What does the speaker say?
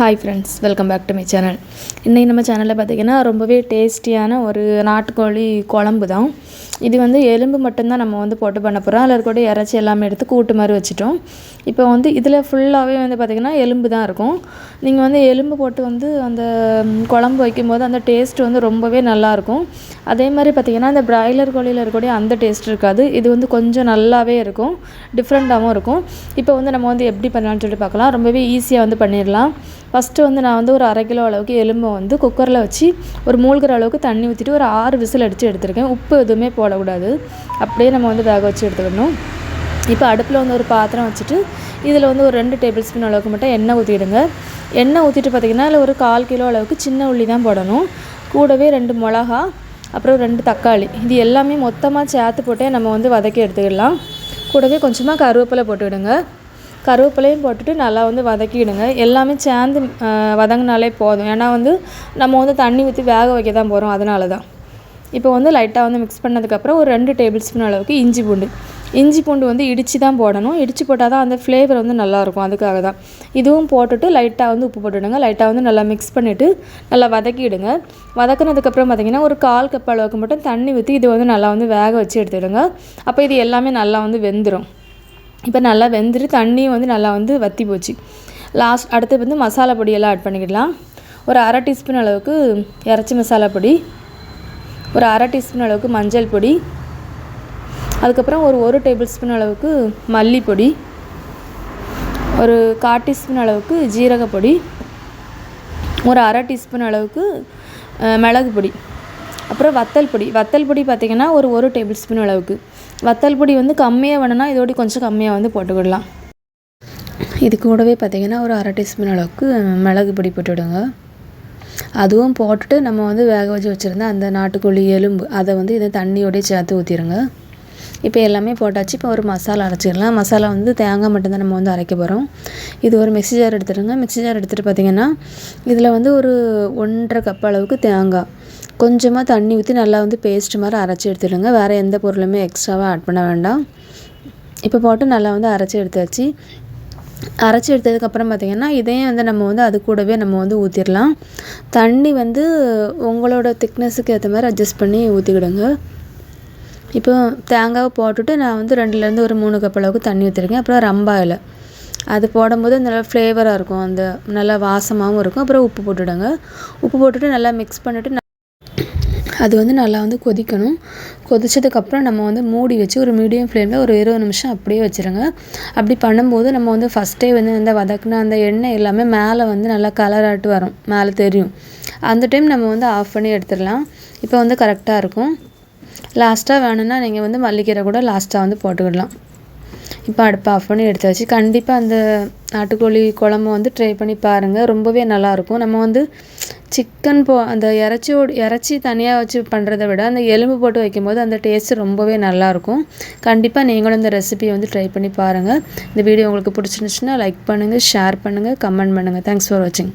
Hi friends welcome back to my channel இன்றைக்கி நம்ம சேனலில் பார்த்திங்கன்னா ரொம்பவே டேஸ்டியான ஒரு நாட்டுக்கோழி குழம்பு தான். இது வந்து எலும்பு மட்டும்தான் நம்ம வந்து போட்டு பண்ண போகிறோம் அதில் கூட இறச்சி எல்லாமே எடுத்து கூட்டு மாதிரி வச்சுட்டோம். இப்போ வந்து இதில் ஃபுல்லாகவே வந்து பார்த்திங்கன்னா எலும்பு தான் இருக்கும். நீங்கள் வந்து எலும்பு போட்டு வந்து அந்த குழம்பு வைக்கும்போது அந்த டேஸ்ட் வந்து ரொம்பவே நல்லாயிருக்கும் அதே மாதிரி பார்த்திங்கன்னா அந்த பிராய்லர் கோழியில் இருக்கக்கூடிய அந்த டேஸ்ட் இருக்காது. இது வந்து கொஞ்சம் நல்லாவே இருக்கும். டிஃப்ரெண்ட்டாகவும் இருக்கும். இப்போ வந்து நம்ம வந்து எப்படி பண்ணலாம்னு சொல்லிட்டு பார்க்கலாம். ரொம்பவே ஈஸியாக வந்து பண்ணிடலாம். ஃபஸ்ட்டு வந்து நான் வந்து ஒரு அரை கிலோ அளவுக்கு எலும்பை வந்து குக்கரில் வச்சு ஒரு மூழ்கிற அளவுக்கு தண்ணி ஊற்றிட்டு ஒரு ஆறு விசில் அடித்து எடுத்திருக்கேன். உப்பு எதுவுமே போடக்கூடாது. அப்படியே நம்ம வந்து வேக வச்சு எடுத்துக்கணும். இப்போ அடுப்பில் வந்து ஒரு பாத்திரம் வச்சுட்டு இதில் வந்து ஒரு ரெண்டு டேபிள் ஸ்பூன் அளவுக்கு மட்டும் எண்ணெய் ஊற்றிடுங்க எண்ணெய் ஊற்றிட்டு பார்த்திங்கன்னா அதில் ஒரு கால் கிலோ அளவுக்கு சின்ன உள்ளி தான் போடணும். கூடவே ரெண்டு மிளகா அப்புறம் ரெண்டு தக்காளி. இது எல்லாமே மொத்தமாக சேர்த்து போட்டே நம்ம வந்து வதக்கி எடுத்துக்கிடலாம். கூடவே கொஞ்சமாக கருவேப்பிலை போட்டுவிடுங்க. கருவேப்பிலையும் போட்டுட்டு நல்லா வந்து வதக்கிடுங்க. எல்லாமே சேர்ந்து வதங்கினாலே போதும். ஏன்னா வந்து நம்ம வந்து தண்ணி ஊற்றி வேக வைக்க தான் போகிறோம் அதனால தான் இப்போ வந்து லைட்டாக வந்து மிக்ஸ் பண்ணதுக்கப்புறம் ஒரு ரெண்டு டேபிள் ஸ்பூன் அளவுக்கு இஞ்சி பூண்டு. இஞ்சி பூண்டு வந்து இடித்து தான் போடணும். இடித்து போட்டால் தான் அந்த ஃப்ளேவர் வந்து நல்லாயிருக்கும். அதுக்காக தான் இதுவும் போட்டுட்டு லைட்டாக வந்து உப்பு போட்டுடுங்க. லைட்டாக வந்து நல்லா மிக்ஸ் பண்ணிவிட்டு நல்லா வதக்கிடுங்க. வதக்குனதுக்கப்புறம் பார்த்திங்கன்னா ஒரு கால் கப் அளவுக்கு மட்டும் தண்ணி ஊற்றி இது வந்து நல்லா வந்து வேக வச்சு எடுத்துடுங்க. அப்போ இது எல்லாமே நல்லா வந்து வெந்துடும் இப்போ நல்லா வெந்துட்டு தண்ணியும் வந்து நல்லா வந்து வற்றி போச்சு. லாஸ்ட் அடுத்து வந்து மசாலா பொடியெல்லாம் ஆட் பண்ணிக்கிடலாம். ஒரு அரை டீஸ்பூன் அளவுக்கு இறச்சி மசாலா பொடி ஒரு அரை டீஸ்பூன் அளவுக்கு மஞ்சள் பொடி அதுக்கப்புறம் ஒரு ஒரு டேபிள் ஸ்பூன் அளவுக்கு மல்லிப்பொடி ஒரு கால் டீஸ்பூன் அளவுக்கு ஜீரகப்பொடி ஒரு அரை டீஸ்பூன் அளவுக்கு மிளகு பொடி. அப்புறம் வத்தல் பொடி. வத்தல் பொடி பார்த்திங்கன்னா ஒரு ஒரு டேபிள் ஸ்பூன் அளவுக்கு. வத்தல் பொடி வந்து கம்மியாக வேணும்னா இதோடய கொஞ்சம் கம்மியாக வந்து போட்டுக்கிடலாம். இது கூடவே பார்த்திங்கன்னா ஒரு அரை டீஸ்பூன் அளவுக்கு மிளகு பொடி போட்டுவிடுங்க. அதுவும் போட்டுட்டு நம்ம வந்து வேக வச்சு வச்சுருந்த அந்த நாட்டுக்கோழி எலும்பு அதை வந்து இதை தண்ணியோடய சேர்த்து ஊற்றிடுங்க இப்போ எல்லாமே போட்டாச்சு. இப்போ ஒரு மசாலா அரைச்சிடலாம். மசாலா வந்து தேங்காய் மட்டும்தான் நம்ம வந்து அரைக்க போகிறோம் இது ஒரு மிக்ஸி ஜார் எடுத்துடுங்க. மிக்ஸி ஜார் எடுத்துகிட்டு பார்த்திங்கன்னா இதில் வந்து ஒரு ஒன்றரை கப் அளவுக்கு தேங்காய். கொஞ்சமாக தண்ணி ஊற்றி நல்லா வந்து பேஸ்ட் மாதிரி அரைச்சி எடுத்துடுங்க. வேறு எந்த பொருளுமே எக்ஸ்ட்ராவாக ஆட் பண்ண வேண்டாம். இப்போ போட்டு நல்லா வந்து அரைச்சி எடுத்தாச்சு. அரைச்சி எடுத்ததுக்கப்புறம் பார்த்திங்கன்னா இதையும் வந்து நம்ம வந்து அது கூடவே நம்ம வந்து ஊற்றிடலாம் தண்ணி வந்து உங்களோட திக்னஸுக்கு ஏற்ற மாதிரி அட்ஜஸ்ட் பண்ணி ஊற்றிக்கிடுங்க இப்போ தேங்காவை போட்டுட்டு நான் வந்து ரெண்டுலேருந்து ஒரு மூணு கப் அளவுக்கு தண்ணி ஊற்றிருக்கேன் அப்புறம் ரம்பாயில் அது போடும்போது நல்லா ஃப்ளேவராக இருக்கும். அந்த நல்லா வாசமாகவும் இருக்கும். அப்புறம் உப்பு போட்டுவிடுங்க உப்பு போட்டுட்டு நல்லா மிக்ஸ் பண்ணிவிட்டு அது வந்து நல்லா வந்து கொதிக்கணும். கொதிச்சதுக்கப்புறம் நம்ம வந்து மூடி வச்சு ஒரு மீடியம் ஃப்ளேமில் ஒரு இருபது நிமிஷம் அப்படியே வச்சுருங்க. அப்படி பண்ணும்போது நம்ம வந்து ஃபஸ்ட்டே வந்து அந்த வதக்குன அந்த எண்ணெய் எல்லாமே மேலே வந்து நல்லா கலராட்டு வரும். மேலே தெரியும். அந்த டைம் நம்ம வந்து ஆஃப் பண்ணி எடுத்துடலாம். இப்போ வந்து கரெக்டாக இருக்கும். லாஸ்ட்டாக வேணும்னா நீங்கள் வந்து மல்லிக்கீரை கூட லாஸ்ட்டாக வந்து போட்டுக்கிடலாம். இப்போ அடுப்பை ஆஃப் பண்ணி எடுத்து வச்சு கண்டிப்பாக அந்த நாட்டுக்கோழி குழம்பு வந்து ட்ரை பண்ணி பாருங்கள் ரொம்பவே நல்லாயிருக்கும். நம்ம வந்து சிக்கன் போ அந்த இறச்சியோடு இறைச்சி தனியாக வச்சு பண்ணுறத விட அந்த எலும்பு போட்டு வைக்கும்போது அந்த டேஸ்ட் ரொம்பவே நல்லாயிருக்கும். கண்டிப்பாக நீங்களும் இந்த ரெசிபியை வந்து ட்ரை பண்ணி பாருங்கள் இந்த வீடியோ உங்களுக்கு பிடிச்சிருந்துச்சுன்னா லைக் பண்ணுங்கள் ஷேர் பண்ணுங்கள் கமெண்ட் பண்ணுங்கள் தேங்க்ஸ் ஃபார் வாட்சிங்